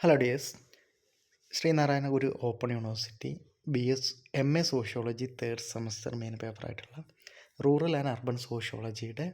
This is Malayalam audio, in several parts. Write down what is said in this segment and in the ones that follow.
Hello dears Sreenarayana Guru open university B S M A sociology third semester main പേപ്പറായിട്ടുള്ള rural and urban സോഷ്യോളജിയുടെ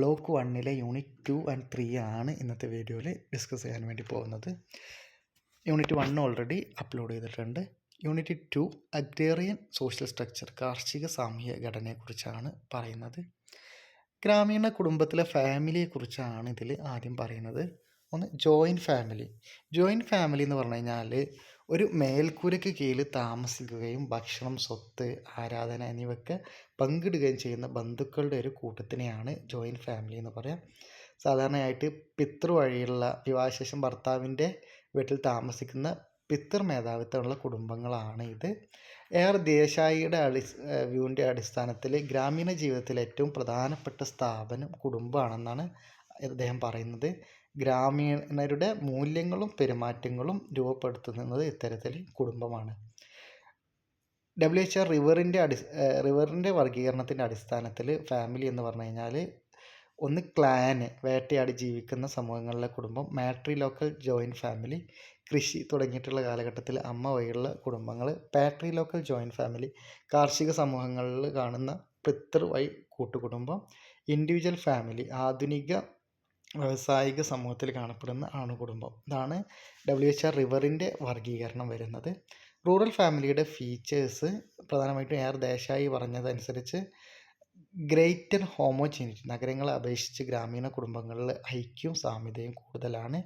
ബ്ലോക്ക് വണ്ണിലെ യൂണിറ്റ് ടു ആൻഡ് ത്രീ ആണ് ഇന്നത്തെ വീഡിയോയിൽ ഡിസ്കസ് ചെയ്യാൻ വേണ്ടി പോകുന്നത്. യൂണിറ്റ് വൺ ഓൾറെഡി അപ്ലോഡ് ചെയ്തിട്ടുണ്ട്. Unit two agrarian social structure കാർഷിക സാമൂഹ്യ ഘടനയെക്കുറിച്ചാണ് പറയുന്നത്. ഗ്രാമീണ കുടുംബത്തിലെ ഫാമിലിയെക്കുറിച്ചാണ് ഇതിൽ ആദ്യം പറയുന്നത്. ഒന്ന് ജോയിന്റ് ഫാമിലി ജോയിന്റ് ഫാമിലി എന്ന് പറഞ്ഞു കഴിഞ്ഞാൽ ഒരു മേൽക്കൂരയ്ക്ക് കീഴിൽ താമസിക്കുകയും ഭക്ഷണം സ്വത്ത് ആരാധന എന്നിവയൊക്കെ പങ്കിടുകയും ചെയ്യുന്ന ബന്ധുക്കളുടെ ഒരു കൂട്ടത്തിനെയാണ് ജോയിന്റ് ഫാമിലി എന്ന് പറയാം. സാധാരണയായിട്ട് പിതൃ വഴിയുള്ള വിവാഹശേഷം ഭർത്താവിന്റെ വീട്ടിൽ താമസിക്കുന്ന പിതൃ മേധാവിത്വമുള്ള കുടുംബങ്ങളാണ് ഇത്. എയർ ദേശായിയുടെ അടി വ്യൂവിന്റെ അടിസ്ഥാനത്തിൽ ഗ്രാമീണ ജീവിതത്തിലെ ഏറ്റവും പ്രധാനപ്പെട്ട സ്ഥാപനം കുടുംബമാണെന്നാണ് അദ്ദേഹം പറയുന്നത്. ഗ്രാമീണരുടെ മൂല്യങ്ങളും പെരുമാറ്റങ്ങളും രൂപപ്പെടുത്തുന്നത് ഇത്തരത്തിൽ കുടുംബമാണ്. ഡബ്ല്യു എച്ച് ആർ റിവറിന്റെ അടി റിവറിന്റെ വർഗീകരണത്തിന്റെ അടിസ്ഥാനത്തിൽ ഫാമിലി എന്ന് പറഞ്ഞു കഴിഞ്ഞാൽ ഒന്ന് ക്ലാന് വേട്ടയാടി ജീവിക്കുന്ന സമൂഹങ്ങളിലെ കുടുംബം മാട്രി ലോക്കൽ ജോയിന്റ് ഫാമിലി കൃഷി തുടങ്ങിയിട്ടുള്ള കാലഘട്ടത്തിൽ അമ്മ വഴിയുള്ള കുടുംബങ്ങൾ പാട്രി ലോക്കൽ ജോയിന്റ് ഫാമിലി കാർഷിക സമൂഹങ്ങളിൽ കാണുന്ന പിതൃ വഴി കൂട്ടുകുടുംബം ഇൻഡിവിജ്വൽ ഫാമിലി ആധുനിക വ്യാവസായിക സമൂഹത്തിൽ കാണപ്പെടുന്ന അണുകുടുംബം ഇതാണ് ഡബ്ല്യു എച്ച് ആർ റിവറിന്റെ വർഗീകരണം വരുന്നത്. റൂറൽ ഫാമിലിയുടെ ഫീച്ചേഴ്സ് പ്രധാനമായിട്ടും എയർ ദേശായി പറഞ്ഞതനുസരിച്ച് ഗ്രേറ്റർ ഹോമോജീനിറ്റി നഗരങ്ങളെ അപേക്ഷിച്ച് ഗ്രാമീണ കുടുംബങ്ങളിൽ ഐക്യവും സാമ്യതയും കൂടുതലാണ്.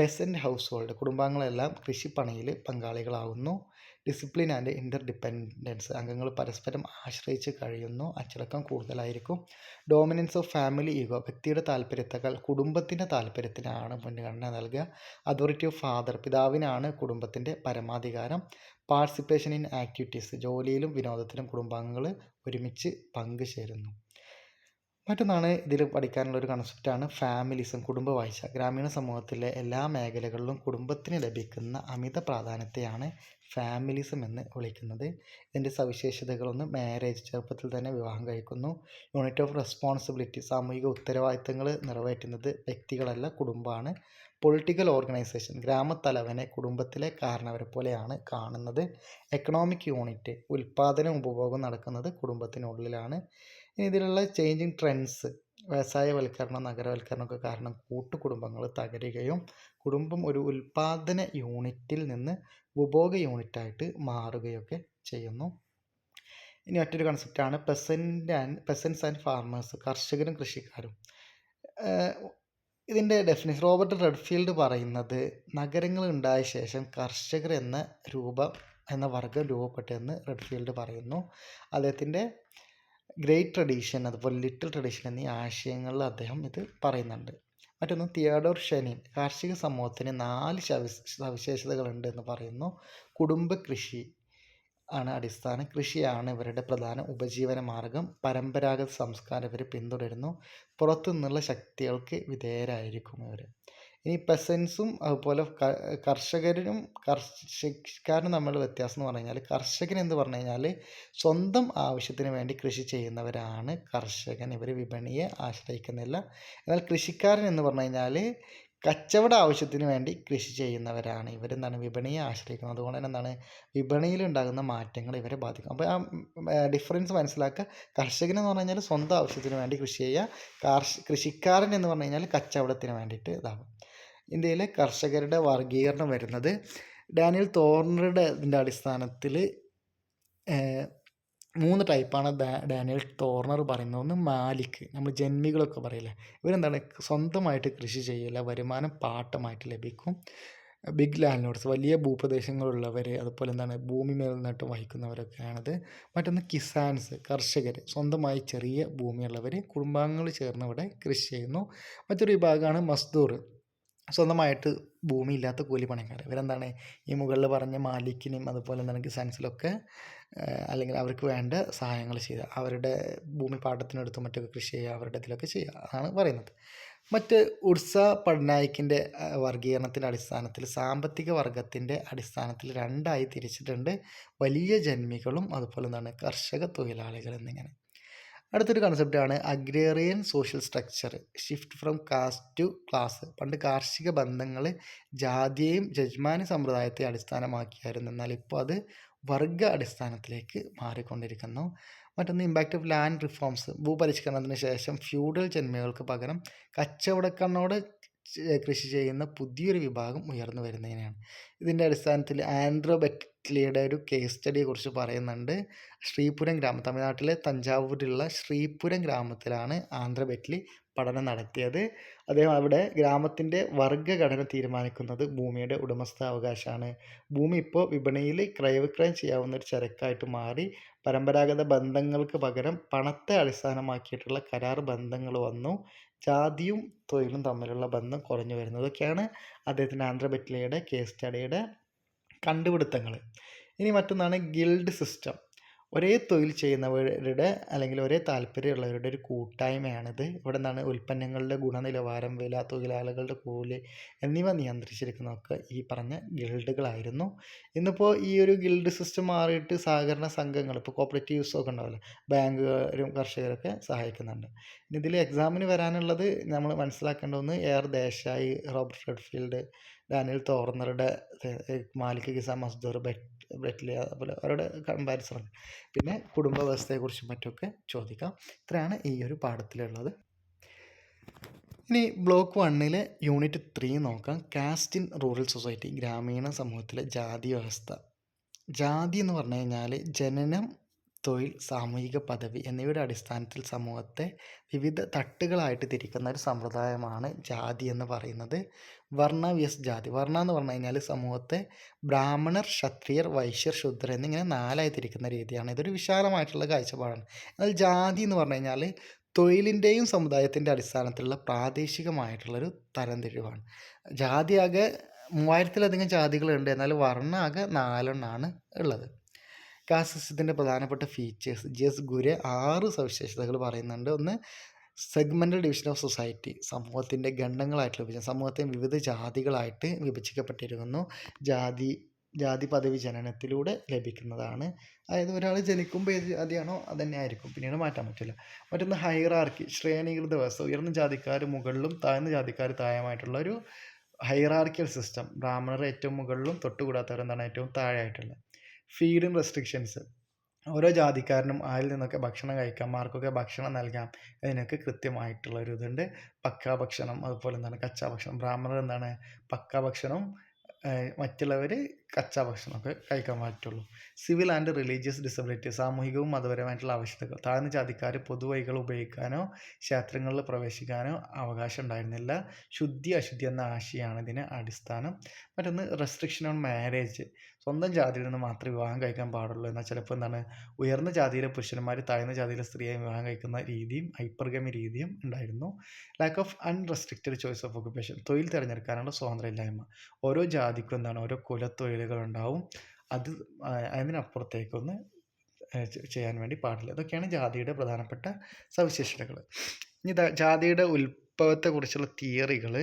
പെസന്റ് ഹൗസ് ഹോൾഡ് കുടുംബാംഗങ്ങളെല്ലാം കൃഷിപ്പണിയിൽ പങ്കാളികളാവുന്നു. ഡിസിപ്ലിൻ ആൻഡ് ഇന്റർ ഡിപ്പെൻഡൻസ് അംഗങ്ങൾ പരസ്പരം ആശ്രയിച്ച് കഴിയുന്നു. അച്ചടക്കം കൂടുതലായിരിക്കും. ഡോമിനൻസ് ഓഫ് ഫാമിലി ഈഗോ വ്യക്തിയുടെ താല്പര്യത്തേക്കാൾ കുടുംബത്തിന്റെ താല്പര്യത്തിനാണ് മുൻഗണന നൽകുക. അതോറിറ്റി ഓഫ് ഫാദർ പിതാവിനാണ് കുടുംബത്തിന്റെ പരമാധികാരം. പാർട്ടിസിപ്പേഷൻ ഇൻ ആക്ടിവിറ്റീസ് ജോലിയിലും വിനോദത്തിലും കുടുംബാംഗങ്ങൾ ഒരുമിച്ച് പങ്കുചേരുന്നു. മറ്റൊന്നാണ് ഇതിൽ പഠിക്കാനുള്ള ഒരു കൺസെപ്റ്റാണ് ഫാമിലിസം കുടുംബ വാഴ്ച ഗ്രാമീണ സമൂഹത്തിലെ എല്ലാ മേഖലകളിലും കുടുംബത്തിന് ലഭിക്കുന്ന അമിത പ്രാധാന്യത്തെയാണ് ഫാമിലിസം എന്ന് വിളിക്കുന്നത്. ഇതിന്റെ സവിശേഷതകളൊന്ന് മാരേജ് ചെറുപ്പത്തിൽ തന്നെ വിവാഹം കഴിക്കുന്നു. യൂണിറ്റ് ഓഫ് റെസ്പോൺസിബിലിറ്റി സാമൂഹിക ഉത്തരവാദിത്തങ്ങൾ നിറവേറ്റുന്നത് വ്യക്തികളല്ല കുടുംബമാണ്. പൊളിറ്റിക്കൽ ഓർഗനൈസേഷൻ ഗ്രാമത്തലവനെ കുടുംബത്തിലെ കാരണവരെ പോലെയാണ് കാണുന്നത്. എക്കണോമിക് യൂണിറ്റ് ഉൽപ്പാദനം ഉപഭോഗം നടക്കുന്നത് കുടുംബത്തിനുള്ളിലാണ്. ഇതിലുള്ള ചേഞ്ചിങ് ട്രെൻഡ്സ് വ്യവസായവൽക്കരണം നഗരവൽക്കരണമൊക്കെ കാരണം കൂട്ടുകുടുംബങ്ങൾ തകരുകയും കുടുംബം ഒരു ഉൽപാദന യൂണിറ്റിൽ നിന്ന് ഉപഭോഗ യൂണിറ്റായിട്ട് മാറുകയൊക്കെ ചെയ്യുന്നു. ഇനി മറ്റൊരു കൺസെപ്റ്റാണ് peasant and peasants and farmers കർഷകരും കൃഷിക്കാരും. ഇതിന്റെ ഡെഫിനേഷൻ റോബർട്ട് റെഡ്ഫീൽഡ് പറയുന്നത് നഗരങ്ങൾ ഉണ്ടായ ശേഷം കർഷകർ എന്ന രൂപം എന്ന വർഗം രൂപപ്പെട്ടെന്ന് റെഡ്ഫീൽഡ് പറയുന്നു. അദ്ദേഹത്തിന്റെ ഗ്രേറ്റ് ട്രഡീഷൻ അതുപോലെ ലിറ്റിൽ ട്രഡീഷൻ എന്നീ ആശയങ്ങളിൽ അദ്ദേഹം ഇത് പറയുന്നുണ്ട്. മറ്റൊന്ന് തിയോഡോർ ഷെനിൻ കാർഷിക സമൂഹത്തിന് നാല് സവിശേഷതകളുണ്ട് എന്ന് പറയുന്നു. കുടുംബ കൃഷി ആണ് അടിസ്ഥാന. കൃഷിയാണ് ഇവരുടെ പ്രധാന ഉപജീവന മാർഗം. പരമ്പരാഗത സംസ്കാരം ഇവർ പിന്തുടരുന്നു. പുറത്തു നിന്നുള്ള ശക്തികൾക്ക് വിധേയരായിരിക്കും ഇവർ ഇനി പെസൻസും അതുപോലെ കർഷകരും കർഷക്കാരനും നമ്മൾ വ്യത്യാസം എന്ന് പറഞ്ഞു കഴിഞ്ഞാൽ കർഷകൻ എന്ന് പറഞ്ഞു കഴിഞ്ഞാൽ സ്വന്തം ആവശ്യത്തിന് വേണ്ടി കൃഷി ചെയ്യുന്നവരാണ് കർഷകൻ. ഇവർ വിപണിയെ ആശ്രയിക്കുന്നില്ല. എന്നാൽ കൃഷിക്കാരൻ എന്ന് പറഞ്ഞു കഴിഞ്ഞാൽ കച്ചവട ആവശ്യത്തിന് വേണ്ടി കൃഷി ചെയ്യുന്നവരാണ്. ഇവരെന്താണ്? വിപണിയെ ആശ്രയിക്കുന്നത്. അതുകൊണ്ട് തന്നെ എന്താണ്? വിപണിയിൽ ഉണ്ടാകുന്ന മാറ്റങ്ങൾ ഇവരെ ബാധിക്കും. അപ്പോൾ ആ ഡിഫറൻസ് മനസ്സിലാക്കുക. കർഷകൻ എന്ന് പറഞ്ഞു കഴിഞ്ഞാൽ സ്വന്തം ആവശ്യത്തിന് വേണ്ടി കൃഷി ചെയ്യുക. കർഷ കൃഷിക്കാരൻ എന്ന് പറഞ്ഞു കഴിഞ്ഞാൽ കച്ചവടത്തിന് വേണ്ടിയിട്ട് ഇതാകും ഇന്ത്യയിലെ കർഷകരുടെ വർഗീകരണം വരുന്നത് ഡാനിയൽ തോർണറുടെ ഇതിന്റെ അടിസ്ഥാനത്തിൽ മൂന്ന് ടൈപ്പാണ് ഡാനിയൽ തോർണർ പറയുന്നത്. ഒന്ന് മാലിക് നമ്മൾ ജന്മികളൊക്കെ പറയില്ലേ? ഇവരെന്താണ്? സ്വന്തമായിട്ട് കൃഷി ചെയ്യില്ല വരുമാനം പാട്ടമായിട്ട് ലഭിക്കും. ബിഗ് ലാൻഡ് ലോഡ്സ് വലിയ ഭൂപ്രദേശങ്ങളുള്ളവർ അതുപോലെ എന്താണ് ഭൂമി മേൽനോട്ടം വഹിക്കുന്നവരൊക്കെയാണത്. മറ്റൊന്ന് കിസാൻസ് കർഷകർ സ്വന്തമായി ചെറിയ ഭൂമിയുള്ളവർ കുടുംബാംഗങ്ങൾ ചേർന്ന് ഇവിടെ കൃഷി ചെയ്യുന്നു. മറ്റൊരു വിഭാഗമാണ് മസ്ദൂർ. സ്വന്തമായിട്ട് ഭൂമി ഇല്ലാത്ത കൂലിപ്പണിക്കാർ ഇവരെന്താണ് ഈ മുകളിൽ പറഞ്ഞ മാലിക്കിനും അതുപോലെ എന്താണ് കിസാൻസിലൊക്കെ അല്ലെങ്കിൽ അവർക്ക് വേണ്ട സഹായങ്ങൾ ചെയ്യുക. അവരുടെ ഭൂമി പാട്ടത്തിനെടുത്തും മറ്റൊക്കെ കൃഷി ചെയ്യുക അവരുടെ ഇതിലൊക്കെ ചെയ്യുക അതാണ് പറയുന്നത്. മറ്റ് ഉർസ പട്നായിക്കിന്റെ വർഗീകരണത്തിന്റെ അടിസ്ഥാനത്തിൽ സാമ്പത്തിക വർഗത്തിന്റെ അടിസ്ഥാനത്തിൽ രണ്ടായി തിരിച്ചിട്ടുണ്ട് വലിയ ജന്മികളും അതുപോലെ തന്നെ കർഷക തൊഴിലാളികൾ എന്നിങ്ങനെ. അടുത്തൊരു കൺസെപ്റ്റാണ് agrarian social structure shift from caste to class പണ്ട് കാർഷിക ബന്ധങ്ങൾ ജാതിയെയും ജജ്മാന സമ്പ്രദായത്തെ അടിസ്ഥാനമാക്കിയായിരുന്നു. എന്നാൽ ഇപ്പോൾ അത് വർഗ അടിസ്ഥാനത്തിലേക്ക് മാറിക്കൊണ്ടിരിക്കുന്നു. മറ്റൊന്ന് ഇമ്പാക്റ്റ് ഓഫ് ലാൻഡ് റിഫോംസ് ഭൂപരിഷ്കരണത്തിന് ശേഷം ഫ്യൂഡൽ ജന്മികൾക്ക് പകരം കച്ചവടക്കണ്ണോട് കൃഷി ചെയ്യുന്ന പുതിയൊരു വിഭാഗം ഉയർന്നു വരുന്നതിനെയാണ്. ഇതിന്റെ അടിസ്ഥാനത്തിൽ ആൻഡ്രോ ബെറ്റ്ലിയുടെ ഒരു കേസ് സ്റ്റഡിയെക്കുറിച്ച് പറയുന്നുണ്ട്. ശ്രീപുരം ഗ്രാമം തമിഴ്നാട്ടിലെ തഞ്ചാവൂരിലുള്ള ശ്രീപുരം ഗ്രാമത്തിലാണ് ആന്ധ്ര ബെറ്റ്ലി പഠനം നടത്തിയത് അദ്ദേഹം അവിടെ ഗ്രാമത്തിന്റെ വർഗഘടന തീരുമാനിക്കുന്നത് ഭൂമിയുടെ ഉടമസ്ഥാവകാശമാണ്. ഭൂമി ഇപ്പോൾ വിപണിയിൽ ക്രയവിക്രയം ചെയ്യാവുന്ന ഒരു ചരക്കായിട്ട് മാറി. പരമ്പരാഗത ബന്ധങ്ങൾക്ക് പകരം പണത്തെ അടിസ്ഥാനമാക്കിയിട്ടുള്ള കരാർ ബന്ധങ്ങൾ വന്നു. ജാതിയും തൊഴിലും തമ്മിലുള്ള ബന്ധം കുറഞ്ഞു വരുന്നതൊക്കെയാണ് അദ്ദേഹത്തിന്റെ ആന്ധ്രബെറ്റിലയുടെ കേസ് സ്റ്റഡിയുടെ കണ്ടുപിടുത്തങ്ങൾ. ഇനി മറ്റൊന്നാണ് ഗിൽഡ് സിസ്റ്റം ഒരേ തൊഴിൽ ചെയ്യുന്നവരുടെ അല്ലെങ്കിൽ ഒരേ താല്പര്യമുള്ളവരുടെ ഒരു കൂട്ടായ്മയാണിത്. ഇവിടെ നിന്നാണ് ഉൽപ്പന്നങ്ങളുടെ ഗുണനിലവാരം വില തൊഴിലാളികളുടെ കൂലി എന്നിവ നിയന്ത്രിച്ചിരിക്കുന്നതൊക്കെ ഈ പറഞ്ഞ ഗിൽഡുകളായിരുന്നു. ഇന്നിപ്പോൾ ഈ ഒരു ഗിൽഡ് സിസ്റ്റം മാറിയിട്ട് സഹകരണ സംഘങ്ങൾ ഇപ്പോൾ കോപ്പറേറ്റീവ്സ് ഒക്കെ ഉണ്ടാവില്ല ബാങ്കുകാരും കർഷകരൊക്കെ സഹായിക്കുന്നുണ്ട്. ഇനി ഇതിൽ എക്സാമിന് വരാനുള്ളത് നമ്മൾ മനസ്സിലാക്കേണ്ട ഒന്ന് A R Desai Robert Redfield Daniel തോർണറുടെ malik kisan mazdoor ബെറ്റ് ബ്രെറ്റ്ലി അതുപോലെ അവരുടെ കമ്പാരിസൺ പിന്നെ കുടുംബ വ്യവസ്ഥയെക്കുറിച്ചും മറ്റുമൊക്കെ ചോദിക്കാം. ഇത്രയാണ് ഈ ഒരു പാഠത്തിലുള്ളത്. ഇനി ബ്ലോക്ക് വണ്ണിലെ യൂണിറ്റ് ത്രീ നോക്കാം. കാസ്റ്റ് ഇൻ റൂറൽ സൊസൈറ്റി ഗ്രാമീണ സമൂഹത്തിലെ ജാതി വ്യവസ്ഥ. ജാതി എന്ന് പറഞ്ഞു കഴിഞ്ഞാൽ ജനനം തൊഴിൽ സാമൂഹിക പദവി എന്നിവയുടെ അടിസ്ഥാനത്തിൽ സമൂഹത്തെ വിവിധ തട്ടുകളായിട്ട് തിരിക്കുന്ന ഒരു സമ്പ്രദായമാണ് ജാതി എന്ന് പറയുന്നത്. വർണ വ്യസ് ജാതി. വർണ എന്ന് പറഞ്ഞു കഴിഞ്ഞാൽ സമൂഹത്തെ ബ്രാഹ്മണർ ക്ഷത്രിയർ വൈശ്യർ ശുദ്രർ എന്നിങ്ങനെ നാലായി തിരിക്കുന്ന രീതിയാണ്. ഇതൊരു വിശാലമായിട്ടുള്ള കാഴ്ചപ്പാടാണ്. എന്നാൽ ജാതി എന്ന് പറഞ്ഞു കഴിഞ്ഞാൽ തൊഴിലിന്റെയും സമുദായത്തിന്റെ അടിസ്ഥാനത്തിലുള്ള പ്രാദേശികമായിട്ടുള്ളൊരു തരംതിരിവാണ്. ജാതിയാകെ മൂവായിരത്തിലധികം ജാതികളുണ്ട്. എന്നാൽ വർണ ആകെ നാലെണ്ണമാണ് ഉള്ളത്. കാസ്റ്റ് സിസ്റ്റത്തിന്റെ പ്രധാനപ്പെട്ട ഫീച്ചേഴ്സ് ജി എസ് ഗുരെ ആറ് സവിശേഷതകൾ പറയുന്നുണ്ട്. ഒന്ന് സെഗ്മെന്റൽ ഡിവിഷൻ ഓഫ് സൊസൈറ്റി സമൂഹത്തിന്റെ ഖണ്ഡങ്ങളായിട്ടുള്ള വിഭജനം സമൂഹത്തെ വിവിധ ജാതികളായിട്ട് വിഭജിക്കപ്പെട്ടിരിക്കുന്നു. ജാതി ജാതി പദവി ജനനത്തിലൂടെ ലഭിക്കുന്നതാണ്. അതായത് ഒരാൾ ജനിക്കുമ്പോൾ ഏത് ജാതിയാണോ അത് തന്നെ ആയിരിക്കും. പിന്നീട് മാറ്റാൻ പറ്റില്ല. മറ്റൊന്ന് ഹൈറാർക്കി ശ്രേണീകൃത വ്യവസ്ഥ ഉയർന്ന ജാതിക്കാർ മുകളിലും താഴ്ന്ന ജാതിക്കാർ താഴമായിട്ടുള്ള ഒരു ഹൈറാർക്കിയൽ സിസ്റ്റം ബ്രാഹ്മണർ ഏറ്റവും മുകളിലും തൊട്ടുകൂടാത്തവരെന്താണ് ഏറ്റവും താഴെയായിട്ടുള്ളത്? ഫീഡിങ് റെസ്ട്രിക്ഷൻസ് ഓരോ ജാതിക്കാരനും അതിൽ നിന്നൊക്കെ ഭക്ഷണം കഴിക്കാം ആർക്കൊക്കെ ഭക്ഷണം നൽകാം അതിനൊക്കെ കൃത്യമായിട്ടുള്ള ഒരു ഇതുണ്ട്. പക്കാ ഭക്ഷണം അതുപോലെ എന്താണ് കച്ചാ ഭക്ഷണം ബ്രാഹ്മണർ എന്താണ് പക്കാ ഭക്ഷണം മറ്റുള്ളവർ കച്ചാ ഭക്ഷണമൊക്കെ കഴിക്കാൻ പറ്റുള്ളൂ. സിവിൽ ആൻഡ് റിലീജിയസ് ഡിസബിലിറ്റി സാമൂഹികവും മതപരമായിട്ടുള്ള ആവശ്യകതകൾ. താഴ്ന്ന ജാതിക്കാർ പൊതുവഴികൾ ഉപയോഗിക്കാനോ ക്ഷേത്രങ്ങളിൽ പ്രവേശിക്കാനോ അവകാശം ഉണ്ടായിരുന്നില്ല. ശുദ്ധി അശുദ്ധി എന്ന ആശയമാണ് ഇതിന് അടിസ്ഥാനം. മറ്റൊന്ന് റെസ്ട്രിക്ഷൻ ഓൺ മാരേജ് സ്വന്തം ജാതിയിൽ നിന്ന് മാത്രമേ വിവാഹം കഴിക്കാൻ പാടുള്ളൂ. എന്നാൽ ചിലപ്പോൾ എന്താണ്? ഉയർന്ന ജാതിയിലെ പുരുഷന്മാർ താഴ്ന്ന ജാതിയിലെ സ്ത്രീയെ വിവാഹം കഴിക്കുന്ന രീതിയും ഹൈപ്പർഗമി രീതിയും ഉണ്ടായിരുന്നു. Lack of unrestricted choice of occupation തൊഴിൽ തിരഞ്ഞെടുക്കാനുള്ള സ്വാതന്ത്ര്യമില്ലായ്മ. ഓരോ ജാതിക്കും എന്താണ്? ഓരോ കുലത്തൊഴിലുകൾ ഉണ്ടാവും അത് അതിനപ്പുറത്തേക്കൊന്ന് ചെയ്യാൻ വേണ്ടി പാടില്ല. ഇതൊക്കെയാണ് ജാതിയുടെ പ്രധാനപ്പെട്ട സവിശേഷതകൾ. ഇനി ജാതിയുടെ ഉത്ഭവത്തെക്കുറിച്ചുള്ള തിയറികൾ.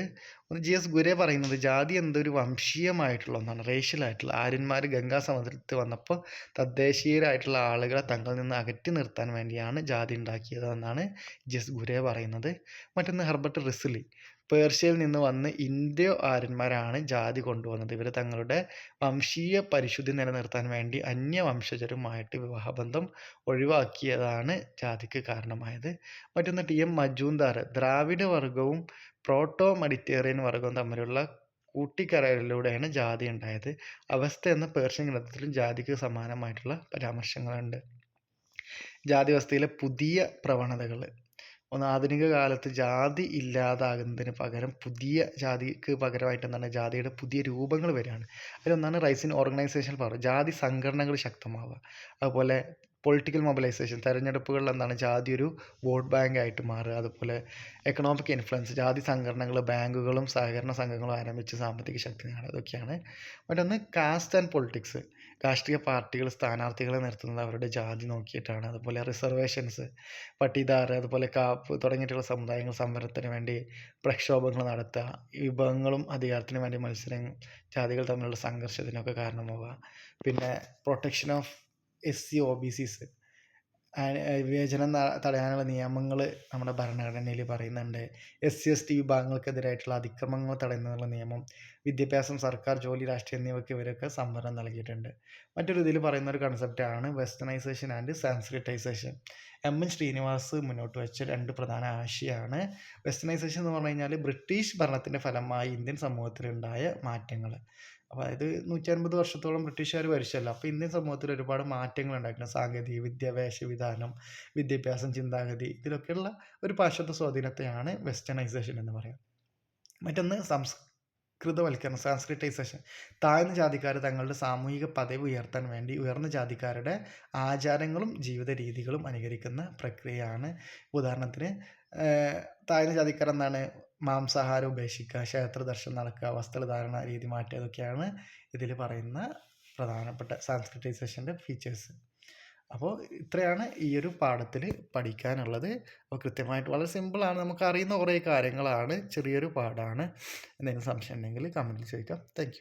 ഒന്ന് ജി എസ് ഗുരെ പറയുന്നത് ജാതി എന്തൊരു വംശീയമായിട്ടുള്ള ഒന്നാണ്. റേഷ്യലായിട്ടുള്ള. ആര്യന്മാർ ഗംഗാ സമുദ്രത്തിൽ വന്നപ്പോൾ തദ്ദേശീയരായിട്ടുള്ള ആളുകളെ തങ്ങളിൽ നിന്ന് അകറ്റി നിർത്താൻ വേണ്ടിയാണ് ജാതി ഉണ്ടാക്കിയത് എന്നാണ് ജി എസ് ഗുരെ പറയുന്നത്. മറ്റൊന്ന് ഹെർബർട്ട് റിസ്ലി. പേർഷ്യയിൽ നിന്ന് വന്ന് ഇന്ത്യ ആര്യന്മാരാണ് ജാതി കൊണ്ടുവന്നത്. ഇവർ തങ്ങളുടെ വംശീയ പരിശുദ്ധി നിലനിർത്താൻ വേണ്ടി അന്യവംശജരുമായിട്ട് വിവാഹബന്ധം ഒഴിവാക്കിയതാണ് ജാതിക്ക് കാരണമായത്. മറ്റൊന്ന് ടി എം മജൂംദാർ. ദ്രാവിഡ വർഗവും പ്രോട്ടോ മെഡിറ്റേറിയൻ വർഗവും തമ്മിലുള്ള കൂട്ടിക്കരയിലൂടെയാണ് ജാതി ഉണ്ടായത്. അവസ്ഥ എന്ന പേർഷ്യൻ ഗ്രന്ഥത്തിലും ജാതിക്ക് സമാനമായിട്ടുള്ള പരാമർശങ്ങളുണ്ട്. ജാതി വ്യവസ്ഥയിലെ പുതിയ പ്രവണതകൾ ഒന്ന് ആധുനിക കാലത്ത് ജാതി ഇല്ലാതാകുന്നതിന് പകരം പുതിയ ജാതിക്ക് പകരമായിട്ട് എന്താണ് ജാതിയുടെ പുതിയ രൂപങ്ങൾ വരികയാണ്. അതിലൊന്നാണ് റൈസിൻ ഓർഗനൈസേഷൻ പവർ ജാതി സംഘടനകൾ ശക്തമാവുക. അതുപോലെ പൊളിറ്റിക്കൽ മൊബിലൈസേഷൻ തെരഞ്ഞെടുപ്പുകളിൽ എന്താണ് ജാതി ഒരു വോട്ട് ബാങ്ക് ആയിട്ട് മാറുക. അതുപോലെ എക്കണോമിക് ഇൻഫ്ലുവൻസ് ജാതി സംഘടനകൾ ബാങ്കുകളും സഹകരണ സംഘങ്ങളും ആരംഭിച്ച് സാമ്പത്തിക ശക്തി നേടുക. അതൊക്കെയാണ് മറ്റൊന്ന് കാസ്റ്റ് ആൻഡ് പൊളിറ്റിക്സ്. രാഷ്ട്രീയ പാർട്ടികൾ സ്ഥാനാർത്ഥികളെ നിർത്തുന്നത് അവരുടെ ജാതി നോക്കിയിട്ടാണ്. അതുപോലെ റിസർവേഷൻസ് പട്ടിദാർ അതുപോലെ കാപ്പ് തുടങ്ങിയിട്ടുള്ള സമുദായങ്ങൾ സംവരണത്തിന് വേണ്ടി പ്രക്ഷോഭങ്ങൾ നടത്തുക. വിഭവങ്ങളും അധികാരത്തിന് വേണ്ടി മത്സരം ജാതികൾ തമ്മിലുള്ള സംഘർഷത്തിനൊക്കെ കാരണമാവുക. പിന്നെ protection of S C O B Cs വിവേചനം തടയാനുള്ള നിയമങ്ങൾ നമ്മുടെ ഭരണഘടനയിൽ പറയുന്നുണ്ട്. എസ് സി എസ് ടി വിഭാഗങ്ങൾക്കെതിരായിട്ടുള്ള അതിക്രമങ്ങൾ തടയുന്നതിനുള്ള നിയമം വിദ്യാഭ്യാസം സർക്കാർ ജോലി രാഷ്ട്രീയം എന്നിവയ്ക്ക് ഇവരൊക്കെ സംവരണം നൽകിയിട്ടുണ്ട്. മറ്റൊരു ഇതിൽ പറയുന്ന ഒരു കൺസെപ്റ്റാണ് westernisation and sanskritisation M N Srinivas മുന്നോട്ട് വെച്ച രണ്ട് പ്രധാന ആശയമാണ് വെസ്റ്റേണൈസേഷൻ എന്ന് പറഞ്ഞു കഴിഞ്ഞാൽ ബ്രിട്ടീഷ് ഭരണത്തിന്റെ ഫലമായി ഇന്ത്യൻ സമൂഹത്തിലുണ്ടായ മാറ്റങ്ങൾ അപ്പോൾ അതായത് നൂറ്റി അൻപത് വർഷത്തോളം ബ്രിട്ടീഷുകാർ ഭരിച്ചല്ലോ അപ്പോൾ ഇന്ത്യൻ സമൂഹത്തിൽ ഒരുപാട് മാറ്റങ്ങൾ ഉണ്ടായിട്ടുണ്ട് സാങ്കേതിക വിദ്യ വേഷവിധാനം വിദ്യാഭ്യാസം ചിന്താഗതി ഇതിലൊക്കെയുള്ള ഒരു പാശ്ചാത്യ സ്വാധീനത്തെയാണ് വെസ്റ്റേണൈസേഷൻ എന്ന് പറയാം. മറ്റൊന്ന് സംസ്കൃതവൽക്കരണം സാൻസ്ക്രിറ്റൈസേഷൻ താഴ്ന്ന ജാതിക്കാർ തങ്ങളുടെ സാമൂഹിക പദവി ഉയർത്താൻ വേണ്ടി ഉയർന്ന ജാതിക്കാരുടെ ആചാരങ്ങളും ജീവിത രീതികളും അനുകരിക്കുന്ന പ്രക്രിയയാണ്. ഉദാഹരണത്തിന് താഴ്ന്ന ജാതിക്കാർ എന്താണ് മാംസാഹാരം ഉപേക്ഷിക്കുക ക്ഷേത്ര ദർശനം നടക്കുക വസ്ത്രധാരണ രീതി മാറ്റുക ഇതൊക്കെയാണ് ഇതിൽ പറയുന്ന പ്രധാനപ്പെട്ട സാൻസ്ക്രിറ്റൈസേഷന്റെ ഫീച്ചേഴ്സ്. അപ്പോൾ ഇത്രയാണ് ഈ ഒരു പാഠത്തിൽ പഠിക്കാനുള്ളത്. അപ്പോൾ കൃത്യമായിട്ട് വളരെ സിമ്പിളാണ്. നമുക്ക് അറിയുന്ന കുറേ കാര്യങ്ങളാണ്. ചെറിയൊരു പാഠമാണ് എന്തെങ്കിലും സംശയം ഉണ്ടെങ്കിൽ കമന്റിൽ ചോദിക്കാം. താങ്ക്